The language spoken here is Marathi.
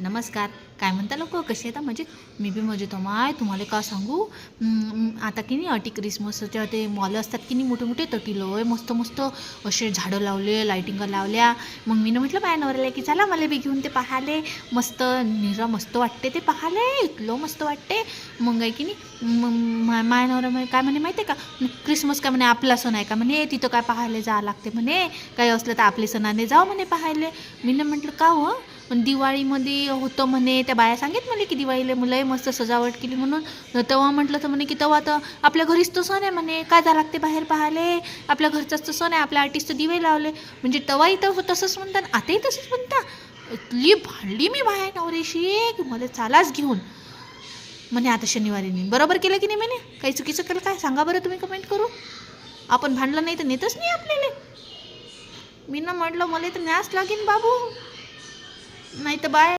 नमस्कार. काय म्हणता लोक? कसे येतात म्हणजे मी बी मजेत माय तुम्हाला का सांगू? आता की नाही अटी क्रिसमसच्या ते मॉल असतात की नाही मोठे मोठे तर मस्त मस्त असे झाडं लावले लाईटिंग लावल्या. मग मी म्हटलं बाय नवऱ्याला की चला मला बी घेऊन ते पाहाले मस्त निरा मस्त वाटते ते पाहाले इतलं मस्त वाटते. मग आहे की नाही मग मा- नवरा काय म्हणे माहिती आहे का? क्रिसमस काय म्हणे आपला सण आहे का म्हणे? तिथं काय पाहायला जावं लागते म्हणे. काही असलं तर आपले सणाने जाऊ म्हणे पाहायले. मी ना म्हटलं का हो? पण दिवाळीमध्ये होतं म्हणे त्या बाया सांगित म्हणे की दिवाळीला मुलं मस्त सजावट केली म्हणून. तेव्हा म्हटलं तर म्हणे की तेव्हा तर आपल्या घरीच तो सण आहे म्हणे. काय जा लागते बाहेर पाहायले? आपल्या घरचाच तर सण आहे आपल्या आर्टिस्ट दिवे लावले. म्हणजे तेव्हाही तर हो तसंच म्हणतात आताही तसंच म्हणता इतली भांडली मी बाहेर नवरेशी की मला चालाच घेऊन. म्हणे आता शनिवारी नाही बरोबर केलं की नाही म्हणे? काही चुकीचं केलं काय? सांगा बरं तुम्ही कमेंट करू. आपण भांडलं नाही तर नेतच नाही आपल्याला. मी ना म्हटलं मला तर न्यास लागेन बाबू. नाही तर बाय